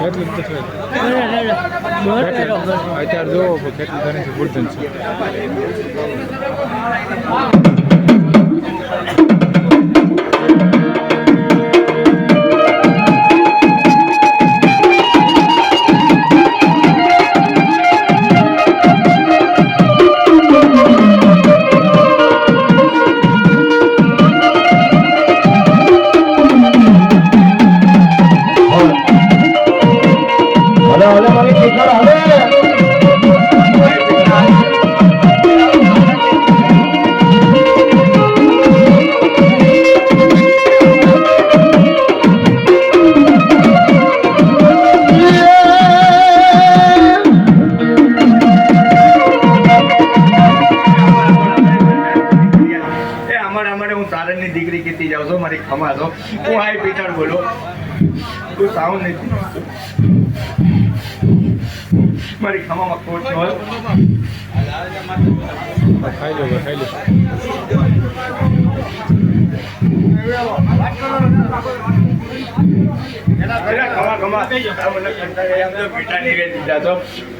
કેટલું થશે અત્યારે જોવો કેટલું ઘણી છે છે. છું મારી ખમા છો હું હાઈ પીટર બોલો. કોઈ સાઉન્ડ નથી. મારી ખમામાં ખોટ ન હોય ખાઈ લો ખાઈ લો આ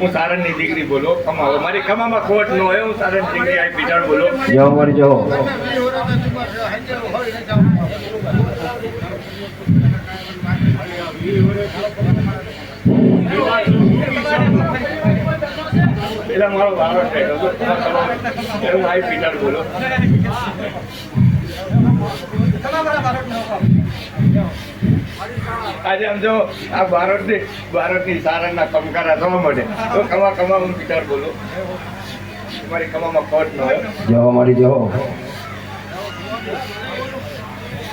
હું સારણની દીકરી બોલો. ખમા મારી ખમામાં ખોટ ન હોય. હું સારણની દીકરી હાઈ પીટર બોલો. જો મારી જો પેલા મારો વારો થયો એટલે હું પીટર બોલો. આજે આમ જો આ ભારતની ભારતની સારાના કમકારા થવા માટે તો કમા કમા હું પીટર બોલો. તમારી કમામાં ખોટ ન હોય. જવા મારી જો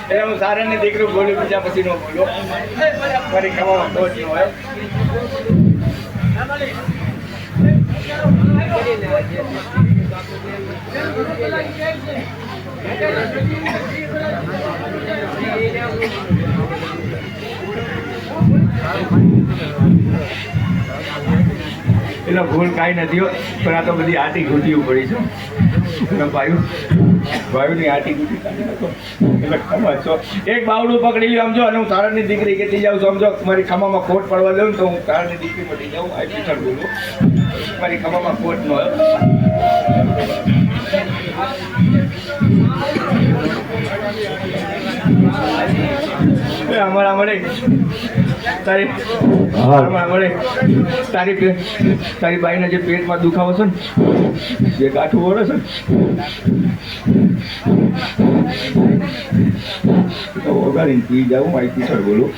એટલે હું સારણની દીકરી બોલ્યું બીજા પછી ન બોલ્યો ફરી કમામાં બહુ જ હોય. એટલે ભૂલ કાંઈ નથી હો, પણ આ તો બધી આટી ઘૂંટીઓ પડી એટલે ભાઈ ભાઈની આટી ઘૂંટી ખમા છો. એક બાવડું પકડી લ્યો સમજો અને હું તારણની દીકરી કેટલી જાઉં છું સમજો મારી ખમામાં ખોટ પડવા દઉં તો હું તારણની દીકરી પડી જાઉં. આ પીછળ બોલું. મારી ખમામાં ખોટ ન હોય. અમારા મળે. તારી. અમારા તારી તારી બાઈના જે પેટમાં દુખાવો છે ને જે ગાંઠું વળે છે ને તો ઓગાળીને પી જાઉં માહિતી સર બોલું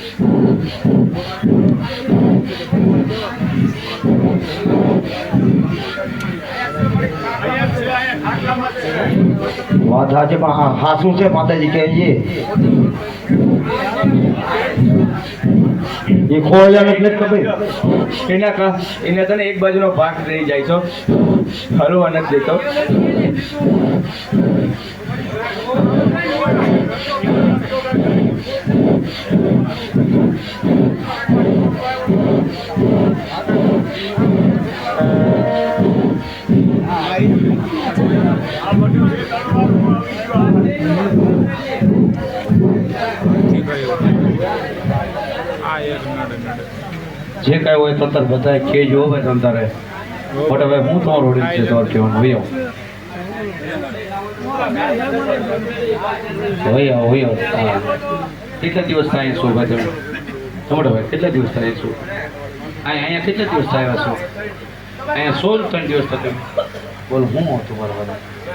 વાત સાચી, પણ હાસું છે, માતાજી કે છે. એ ખોયા એટલે ખબર. એના એને તને એક બાજુનો ભાગ રહી જાય છો હલવા નથી દેતો. Thank એક જે કઈ હોય તંતર બધાય કેજો હવે તંતરે બટ હવે હું તમારો ઓડિયન્સ છે તમારે કહેવાનું. હોય હોય હોય કેટલા દિવસ થાય શું ભાઈ તમે? તમારો ભાઈ કેટલા દિવસ થાય શું અહીંયા કેટલા દિવસ થાય છો? અહીંયા સોળ ત્રણ દિવસ થશે બોલો હું હતું મારા બધા